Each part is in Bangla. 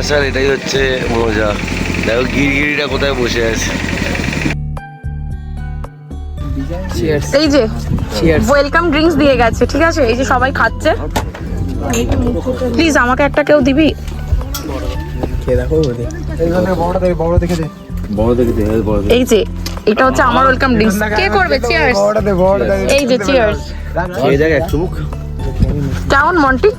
আসার এটাই হচ্ছে মজা। দেখো গিরগিরিটা কোথায় বসে আছে। এই যে ওয়েলকাম ড্রিঙ্কস দিয়ে গেছে ঠিক আছে? এই যে সবাই খাচ্ছে। প্লিজ আমাকে একটা কেউ দিবি? বড় দেখে দে বড় এই যে এটা হচ্ছে আমার ওয়েলকাম ড্রিঙ্কস কে করবে? চিয়ার্স এই যে চিয়ার্স খেয়ে দেখ এক চুমুক। কেমন মন্টি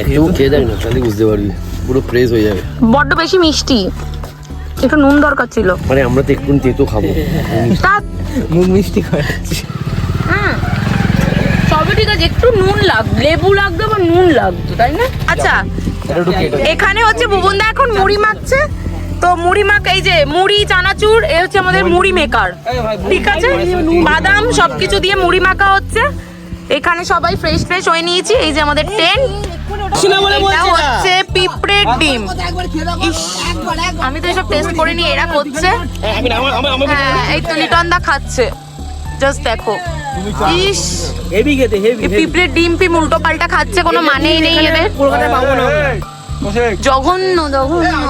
এক চুমুক খেয়ে দেখ না তাহলে বুঝতে পারবি। পুরো ফ্রেশ হয়ে যাবে। বড্ড বেশি মিষ্টি। একটু নুন দরকার ছিল। মানে আমরা তো একটু তেতো খাব। মুখ মিষ্টি হুম। সবই ঠিক আছে একটু নুন লাগ লেবু লাগতো বা নুন লাগতো তাই না? আচ্ছা এখানে হচ্ছে বুবনদা এখন মুড়ি মাখছে। তো মুড়ি মাখ এই যে মুড়ি চানাচুর এ হচ্ছে আমাদের মুড়ি মেকার ঠিক আছে? বাদাম সবকিছু দিয়ে মুড়ি মাখা হচ্ছে। এখানে সবাই ফ্রেশ ফ্রেশ হয়ে নিয়েছি। এই যে আমাদের টেন্ট হচ্ছে পিঁপড়ের ডিম। আমি তো এসব টেস্ট করিনি এরা করছে। হ্যাঁ এই তো লিটন দা খাচ্ছে। জাস্ট দেখো। ইস হেভি খেতে হেভি পিঁপড়ের ডিম পিম উল্টো পাল্টা খাচ্ছে কোনো মানেই নেই এদের। কলকাতায় পাবো না জঘন্য জঘন্য।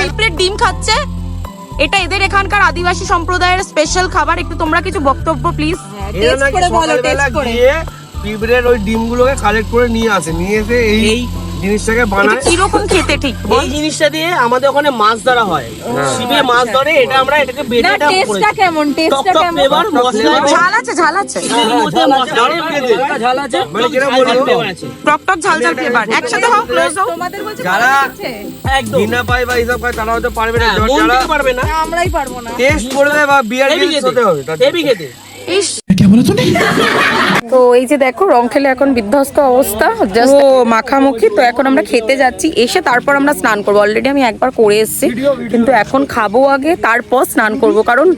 পিঁপড়ের ডিম খাচ্ছে। এটা এদের এখানকার আদিবাসী সম্প্রদায়ের স্পেশাল খাবার। একটু তোমরা কিছু বক্তব্য প্লিজ গিয়ে পিঁপড়ের ওই ডিমগুলোকে কালেক্ট করে নিয়ে আসে নিয়ে এসে এই এই জিনিসটাকে বানায়। কীরকম খেতে ঠিক? এই জিনিসটা দিয়ে আমাদের ওখানে মাছ ধরা হয়। শিবে মাছ ধরে এটা আমরা এটাকে বেটে এটা টেস্টটা কেমন? টক টেস্টটা কেমন? ফ্লেভার মশলা। ঝাল আছে ঝাল আছে। এর মধ্যে ঝাল আছে মানে টক টক ঝাল ঝাল ফ্লেভার একসাথে হোক ক্লোজ হোক। তোমাদের বলছে যারা একদম। ঘৃণা পায় বা এইসব খায় তারা হয়তো পারবে না। হ্যাঁ, যারা পারবে না। আমরাই পারব না। টেস্ট করবে বা বিয়ার গিলস হতে হবে হেভি খেতে। ইস তো এই যে দেখো রং খেলে এখন বিধ্বস্ত অবস্থা। জাস্ট মাখামুখি। তো এখন আমরা খেতে যাচ্ছি। এসে তারপর আমরা স্নান করব। অলরেডি আমি একবার করে এসেছি। কিন্তু এখন খাব আগে তারপর স্নান করব। কারণ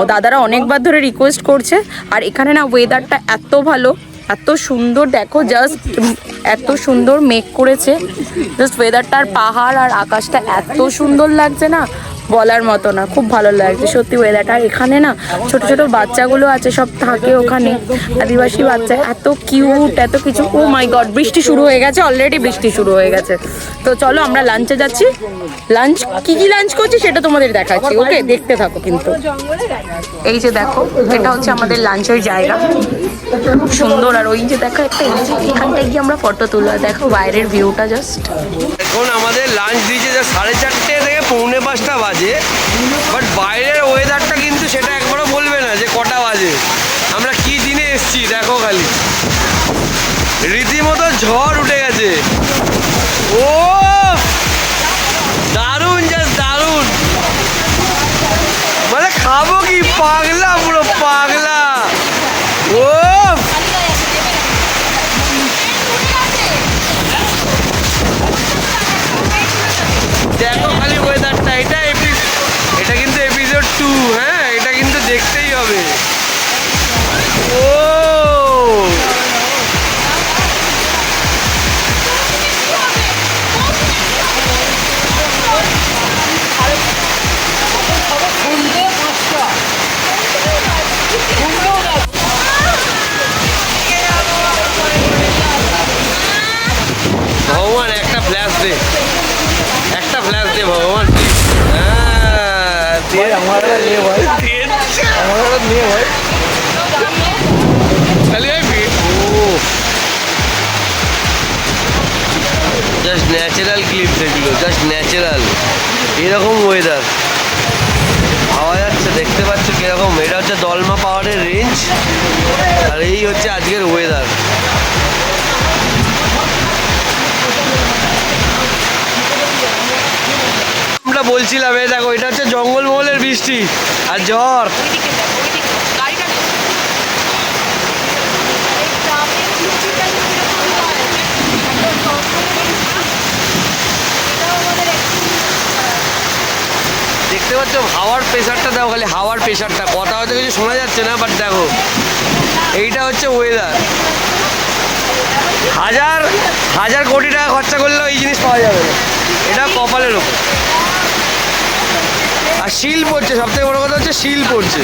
ও দাদারা অনেকবার ধরে রিকোয়েস্ট করছে। আর এখানে না ওয়েদারটা এত ভালো এত সুন্দর। দেখো জাস্ট এত সুন্দর মেক করেছে। জাস্ট ওয়েদারটা আর পাহাড় আর আকাশটা এত সুন্দর লাগছে না। বলার মতো না, খুব ভালো লাগছে। সত্যি ওয়েদারটা এখানে না, ছোট ছোট বাচ্চাগুলো আছে, সব থাকে ওখানে। আদিবাসী বাচ্চা, এত কিউট এত কিছু। ও মাই গড বৃষ্টি শুরু হয়ে গেছে অলরেডি বৃষ্টি শুরু হয়ে গেছে। তো চলো আমরা লাঞ্চে যাচ্ছি। লাঞ্চ কি কি লাঞ্চ করছি সেটা তোমাদের দেখাচ্ছি ওকে দেখতে থাকো কিন্তু। এই যে দেখো, এটা হচ্ছে আমাদের লাঞ্চের জায়গা। খুব সুন্দর, আর ওই যে দেখো একটা এখানটায় গিয়ে আমরা ফটো তুলো দেখো বাইরের ভিউটা জাস্ট এখন আমাদের লাঞ্চ দিয়েছে সাড়ে চারটে থেকে পৌনে পাঁচটা বাজে বাট বাইরের ওয়েদারটা কিন্তু সেটা একবারও বলবে না যে কটা বাজে। আমরা কি দিনে এসছি, দেখো খালি। রীতিমতো ঝড় উঠে গেছে। ও দারুণ জাস্ট দারুণ। মানে খাব কি পাগলা পাগলা? ও জাস্ট ন্যাচারাল ক্লিপস এগুলো জাস্ট ন্যাচারাল এরকম ওয়েদার পাওয়া যাচ্ছে, দেখতে পাচ্ছ কীরকম। এটা হচ্ছে দলমা পাহাড়ের রেঞ্জ আর এই হচ্ছে আজকের ওয়েদার আমরা বলছিলাম, এই দেখো, এটা হচ্ছে জঙ্গলমহলের বৃষ্টি। আর ঝড়। দেখতে পাচ্ছ হাওয়ার প্রেশারটা দেখো খালি, হাওয়ার প্রেশারটা কথা হয়তো কিছু শোনা যাচ্ছে না বাট দেখো, এইটা হচ্ছে ওয়েদার হাজার হাজার কোটি টাকা খরচা করলেও এই জিনিস পাওয়া যাবে না। এটা কপালের ওপর আর শিল পড়ছে, সবথেকে বড় কথা হচ্ছে শিল পড়ছে।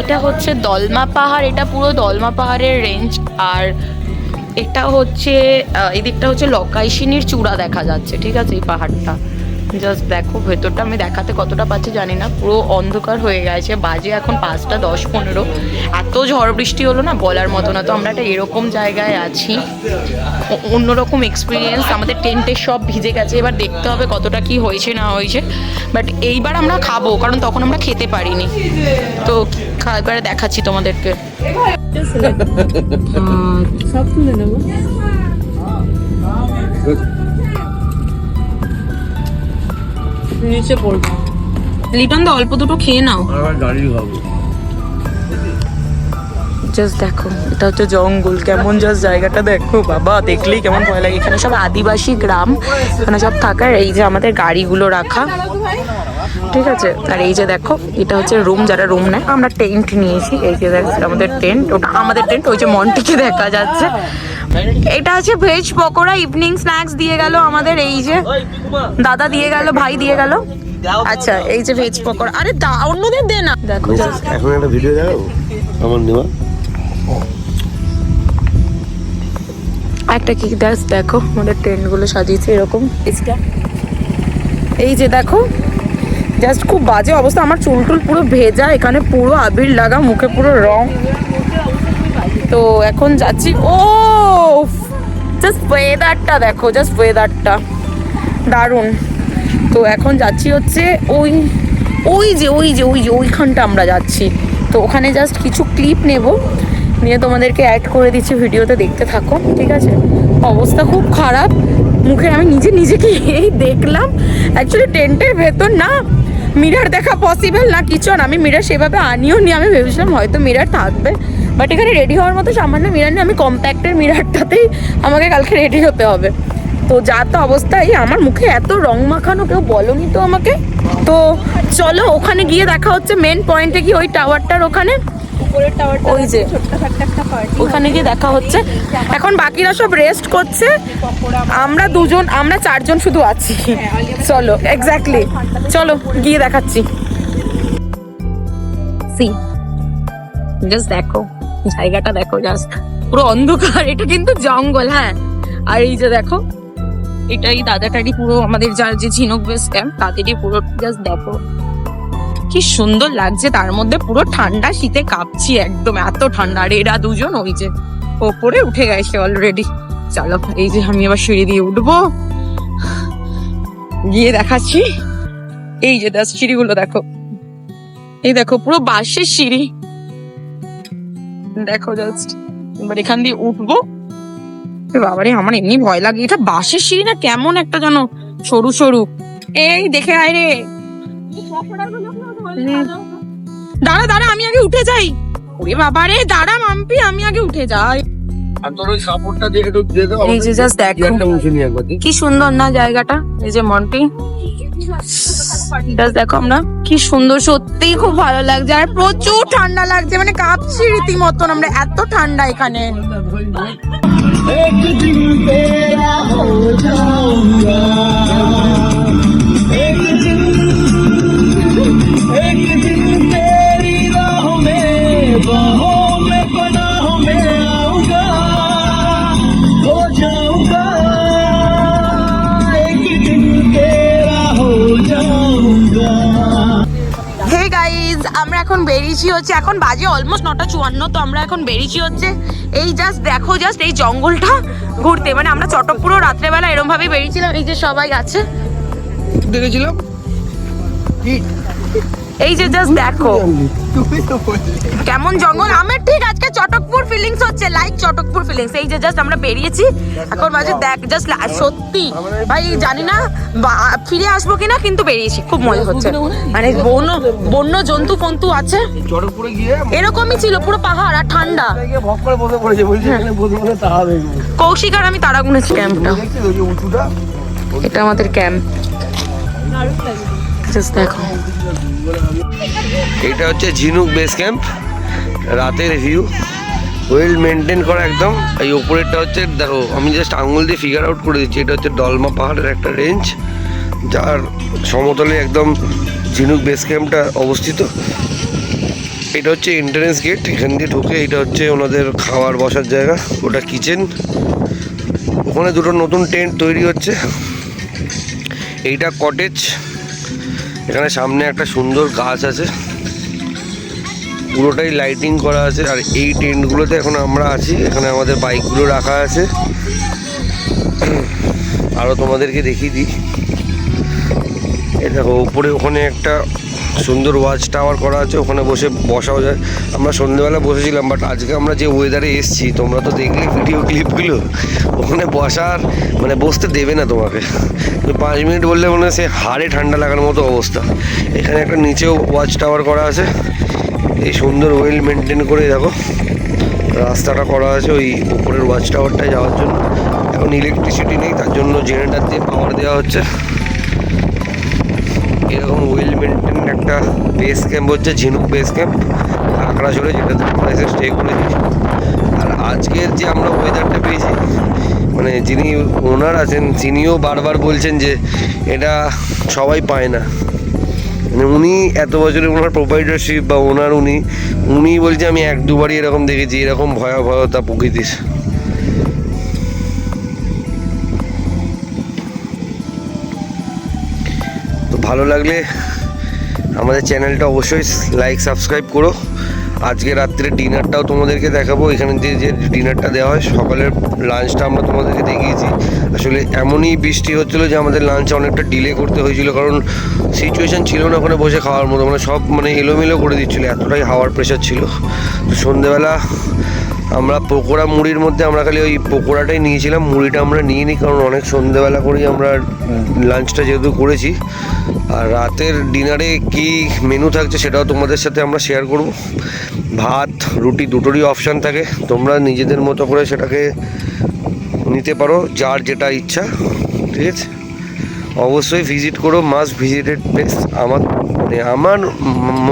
এটা হচ্ছে দলমা পাহাড়, এটা পুরো দলমা পাহাড়ের রেঞ্জ আর এটা হচ্ছে এদিকটা হচ্ছে লকাইশিনীর চূড়া দেখা যাচ্ছে, ঠিক আছে, এই পাহাড়টা। জাস্ট দেখো ভেতরটা আমি দেখাতে কতটা পাচ্ছি জানি না। পুরো অন্ধকার হয়ে গেছে বাজে এখন পাঁচটা দশ পনেরো। এত ঝড় বৃষ্টি হলো না বলার মতো না তো আমরা একটা এরকম জায়গায় আছি। অন্যরকম এক্সপিরিয়েন্স আমাদের টেন্টের সব ভিজে গেছে এবার দেখতে হবে কতটা কি হয়েছে না হয়েছে। বাট এইবার আমরা খাব কারণ তখন আমরা খেতে পারিনি। তো এবারে দেখাচ্ছি তোমাদেরকে। সব তুলে নেব। নিচে পড়ব। লিটন দা অল্প দুটো খেয়ে নাও। আমার গাড়ি খাব জাস্ট দেখো এটা হচ্ছে জঙ্গল। কেমন জাস্ট জায়গাটা দেখো। বাবা দেখলেই কেমন ভয় লাগে। এখানে সব আদিবাসী গ্রাম এখানে সব থাকার। এই যে আমাদের গাড়িগুলো রাখা। ঠিক আছে? আর এই যে দেখো এটা হচ্ছে রুম যারা রুম নেয় আমরা টেন্ট নিয়েছি। এই যে দেখো আমাদের টেন্ট ওটা আমাদের টেন্ট ওই যে মন্টিকে দেখা যাচ্ছে। এটা আছে ভেজ পকোড়া ইভিনিং স্ন্যাক্স দিয়ে গেল আমাদের এই যে দাদা দিয়ে গেল ভাই দিয়ে গেল। আচ্ছা এই যে ভেজ পকোড়া। আরে দা অন্যদের দে না। দেখো এখন একটা ভিডিও দেখাবো আমার নেওয়া? একটা কি দেখ দেখো আমাদের ট্রেন্ডগুলো সাজিয়েছে এরকম। এই যে দেখো জাস্ট খুব বাজে অবস্থা। আমার চুল টুল পুরো ভেজা এখানে পুরো আবির লাগা মুখে পুরো রং। তো এখন যাচ্ছি। ও জাস্ট ওয়েদারটা দেখো জাস্ট ওয়েদারটা দারুণ। তো এখন যাচ্ছি হচ্ছে ওই ওই যে ওই যে ওই যে, ওইখানটা আমরা যাচ্ছি। তো ওখানে জাস্ট কিছু ক্লিপ নেব। নিয়ে তোমাদেরকে অ্যাড করে দিচ্ছি ভিডিওতে, দেখতে থাকো, ঠিক আছে? অবস্থা খুব খারাপ। মুখে আমি নিজে নিজেকে এই দেখলাম। অ্যাকচুয়ালি টেন্টের ভেতর না মিরার দেখা পসিবল না, কিছু আর আমি মিরার সেভাবে আনিও নি আমি ভেবেছিলাম হয়তো মিরার থাকবে। বাট এখানে রেডি হওয়ার মতো সামান্য মিরার নেই। আমি কম্প্যাক্টের মিরারটাতেই আমাকে কালকে রেডি হতে হবে। তো যা তো অবস্থায় আমার মুখে এত রং মাখানো কেউ বলনি তো আমাকে। তো চলো ওখানে গিয়ে দেখা হচ্ছে মেন পয়েন্টে কি ওই টাওয়ারটার ওখানে? টাওয়ারটা ওই যে। ওখানে গিয়ে দেখা হচ্ছে। এখন বাকিরা সব রেস্ট করছে। আমরা দুজন আমরা চারজন শুধু আছি। চলো এক্স্যাক্টলি চলো গিয়ে দেখাচ্ছি। সি জাস্ট দেখো। জায়গাটা দেখো জাস্ট পুরো অন্ধকার, এটা কিন্তু জঙ্গল হ্যাঁ। আর এই যে দেখো, এটাই দাদাটারই পুরো আমাদের যার যে ঝিনুক বেস ক্যাম্প তাদেরই পুরো জাস্ট দেখো। কি সুন্দর লাগছে, তার মধ্যে পুরো ঠান্ডা, শীতে কাঁপছি একদম, এত ঠান্ডা। আর এরা দুজন ওই যে ওপরে উঠে গেছে অলরেডি চলো, এই যে আমি এবার সিঁড়ি দিয়ে উঠবো। গিয়ে দেখাচ্ছি। এই যে দাস সিঁড়িগুলো দেখো। এই দেখো, পুরো বাঁশের সিঁড়ি। দেখো জাস্ট এবার এখান দিয়ে উঠবো। বাবারে আমার এমনি ভয় লাগে। এটা বাসের সিঁড়ি না কেমন একটা যেন সরু সরু? এই দেখে আয় রে। দাঁড়া দাঁড়া আমি আগে উঠে যাই। ওরে বাবারে দাঁড়া মাম্পি আমি আগে উঠে যাই। এই যে জাস্ট দেখো। কি সুন্দর না জায়গাটা এই যে মন্টি। জাস্ট দেখো আমরা কি সুন্দর সত্যিই খুব ভালো লাগছে। আর প্রচুর ঠান্ডা লাগছে মানে কাঁপছি রীতিমতন আমরা এত ঠান্ডা এখানে। হে গাইজ আমরা এখন বেরিয়েছি হচ্ছে, এখন বাজে অলমোস্ট নটা চুয়ান্ন, তো আমরা এখন বেরিয়েছি হচ্ছে, এই জাস্ট দেখো জাস্ট এই জঙ্গলটা ঘুরতে। মানে আমরা চটকপুরো রাত্রেবেলা এরমভাবেই বেরিয়েছিলাম, এই যে সবাই আছে। দেখেছিলাম? এই যে জাস্ট দেখো। কেমন জঙ্গল? আমার ঠিক আজকে চটকপুর ফিলিংস হচ্ছে লাইক চটকপুর ফিলিংস এই যে জাস্ট আমরা বেরিয়েছি এখন মাঝে দেখ জাস্ট সত্যি। ভাই জানি না ফিরে আসব কিনা কিন্তু বেরিয়েছি। খুব মজা হচ্ছে। মানে বন্য বন্য জন্তু ফন্তু আছে। চটকপুরে গিয়ে এরকমই ছিল পুরো পাহাড় আর ঠান্ডা। দেখব। কৌশিক আর আমি তারা গুনেছি ক্যাম্পটা। এটা আমাদের ক্যাম্প। দেখো। এটা হচ্ছে ঝিনুক বেস ক্যাম্প রাতের ভিউ ওয়েল মেনটেন করা একদম। এই ওপরেরটা হচ্ছে, দেখো, আমি জাস্ট আঙুল দিয়ে ফিগার আউট করে দিচ্ছি, এটা হচ্ছে ডলমা পাহাড়ের একটা রেঞ্জ যার সমতলে একদম ঝিনুক বেস ক্যাম্পটা অবস্থিত। এটা হচ্ছে এন্ট্রেন্স গেট এখান দিয়ে ঢুকে এটা হচ্ছে ওনাদের খাওয়ার বসার জায়গা, ওটা কিচেন ওখানে দুটো নতুন টেন্ট তৈরি হচ্ছে। এইটা কটেজ এখানে সামনে একটা সুন্দর গাছ আছে। পুরোটাই লাইটিং করা আছে। আর এই টেন্টগুলোতে এখন আমরা আছি। এখানে আমাদের বাইকগুলো রাখা আছে। আরও তোমাদেরকে দেখিয়ে দিই। এ দেখো, উপরে ওখানে একটা সুন্দর ওয়াচ টাওয়ার করা আছে, ওখানে বসে বসাও যায়। আমরা সন্ধ্যেবেলা বসেছিলাম বাট আজকে আমরা যে ওয়েদারে এসছি, তোমরা তো দেখলে ভিডিও ক্লিপগুলো ওখানে বসার মানে বসতে দেবে না তোমাকে। পাঁচ মিনিট বললে মনে হয় সে হাড়ে ঠান্ডা লাগার মতো অবস্থা। এখানে একটা নিচেও ওয়াচ টাওয়ার করা আছে। এই সুন্দর ওয়েল মেনটেন করে দেখো। রাস্তাটা করা আছে ওই উপরের ওয়াচ টাওয়ারটায় যাওয়ার জন্য। এখন ইলেকট্রিসিটি নেই, তার জন্য জেনারেটার দিয়ে পাওয়ার দেওয়া হচ্ছে। বেস ক্যাম্প হচ্ছে ঝিনুক বেস ক্যাম্প আঁকড়াঝোড়ে যেটাতে আমরা এসে স্টে করেছি আর আজকের যে আমরা ওয়েদারটা পেয়েছি মানে যিনি ওনার আছেন, তিনিও বারবার বলছেন যে এটা সবাই পায় না। মানে উনি এত বছরে ওনার প্রোপাইটারশিপ বা ওনার উনি উনি বলছে, আমি এক দুবারই এরকম দেখেছি, এরকম ভয়াবহতা প্রকৃতির। তো ভালো লাগলে আমাদের চ্যানেলটা অবশ্যই লাইক সাবস্ক্রাইব করো। আজকে রাত্রে ডিনারটাও তোমাদেরকে দেখাবো। এখানে যে যে ডিনারটা দেওয়া হয়, সকালের লাঞ্চটা আমরা তোমাদেরকে দেখিয়েছি। আসলে এমনই বৃষ্টি হচ্ছিল যে আমাদের লাঞ্চ অনেকটা ডিলে করতে হয়েছিল, কারণ সিচুয়েশান ছিল না ওখানে বসে খাওয়ার মতো। মানে সব মানে এলোমেলো করে দিচ্ছিল, এতটাই হাওয়ার প্রেশার ছিল। তো সন্ধেবেলা আমরা পকোড়া মুড়ির মধ্যে আমরা খালি ওই পকোড়াটাই নিয়েছিলাম। মুড়িটা আমরা নিয়ে নিই কারণ অনেক সন্ধেবেলা করেই আমরা লাঞ্চটা যেহেতু করেছি। আর রাতের ডিনারে কি মেনু থাকছে সেটাও তোমাদের সাথে আমরা শেয়ার করব। ভাত, রুটি দুটোরই অপশান থাকে। তোমরা নিজেদের মতো করে সেটাকে নিতে পারো, যার যেটা ইচ্ছা, ঠিক আছে? অবশ্যই ভিজিট করো মাস্ট ভিজিটেড প্লেস আমার মানে আমার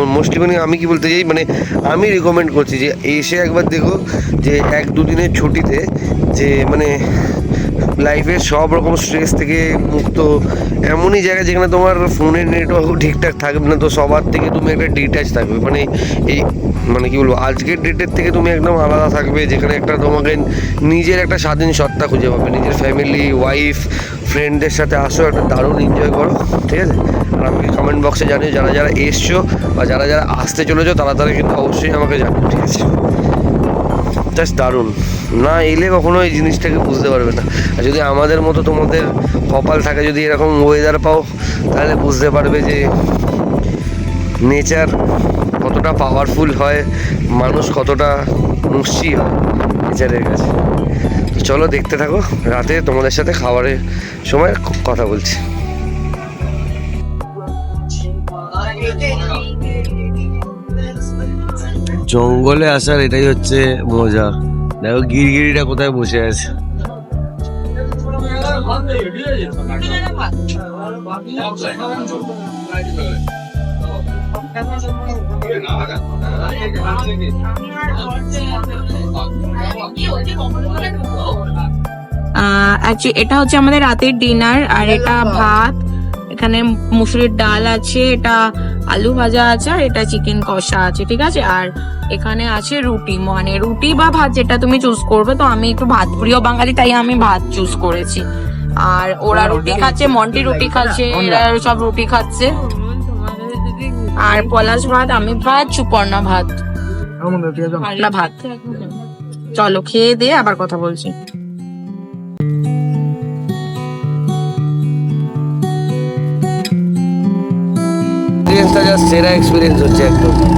মোস্টলি মানে আমি কি বলতে চাই মানে আমি রেকমেন্ড করছি যে এসে একবার দেখো যে এক দুদিনের ছুটিতে যে মানে লাইফের সব রকম স্ট্রেস থেকে মুক্ত। এমনই জায়গা যেখানে তোমার ফোনের নেটওয়ার্ক ঠিকঠাক থাকবে না, তো সবার থেকে তুমি একটা ডিটাচ থাকবে। মানে এই মানে কি বলব, আজকের ডেটের থেকে তুমি একদম আলাদা থাকবে, যেখানে একটা তোমাকে নিজের একটা স্বাধীন সত্তা খুঁজে পাবে। নিজের ফ্যামিলি ওয়াইফ ফ্রেন্ডদের সাথে আসো, একটা দারুণ এনজয় করো, ঠিক আছে? আর আমাকে কমেন্ট বক্সে জানিও, যারা যারা এসছো বা যারা যারা আসতে চলেছো তারা তারা কিন্তু অবশ্যই আমাকে জানিও, ঠিক আছে? জাস্ট দারুণ। না এলে কখনো এই জিনিসটাকে বুঝতে পারবে না। আর যদি আমাদের মতো তোমাদের কপাল থাকে, যদি এরকম ওয়েদার পাও, তাহলে বুঝতে পারবে যে নেচার কতটা পাওয়ারফুল হয়, মানুষ কতটা মুশি হয় নেচারের কাছে। তো চলো দেখতে থাকো, রাতে তোমাদের সাথে খাবারের সময় কথা বলছি। জঙ্গলে আসার এটাই হচ্ছে মজা। দেখো গিরগিরিটা কোথায় বসে আছে। এটা হচ্ছে আমাদের রাতের ডিনার আর এটা ভাত এখানে মুসুরির ডাল আছে এটা আলু ভাজা আছে আর এটা চিকেন কষা আছে ঠিক আছে? আর এখানে আছে রুটি মানে রুটি বা ভাত যেটা তুমি চুজ করবে তো আমি একটু ভাত প্রিয় বাঙালি তাই আমি ভাত চুজ করেছি। আর ওরা রুটি খাচ্ছে মন্টি রুটি খাচ্ছে এরা সব রুটি খাচ্ছে। আর পলাশ ভাত আমি ভাত সুপর্ণা ভাত। ভাত। চলো খেয়ে দিয়ে আবার কথা বলছি। জাস্ট সেরা এক্সপিরিয়েন্স হচ্ছে একদম।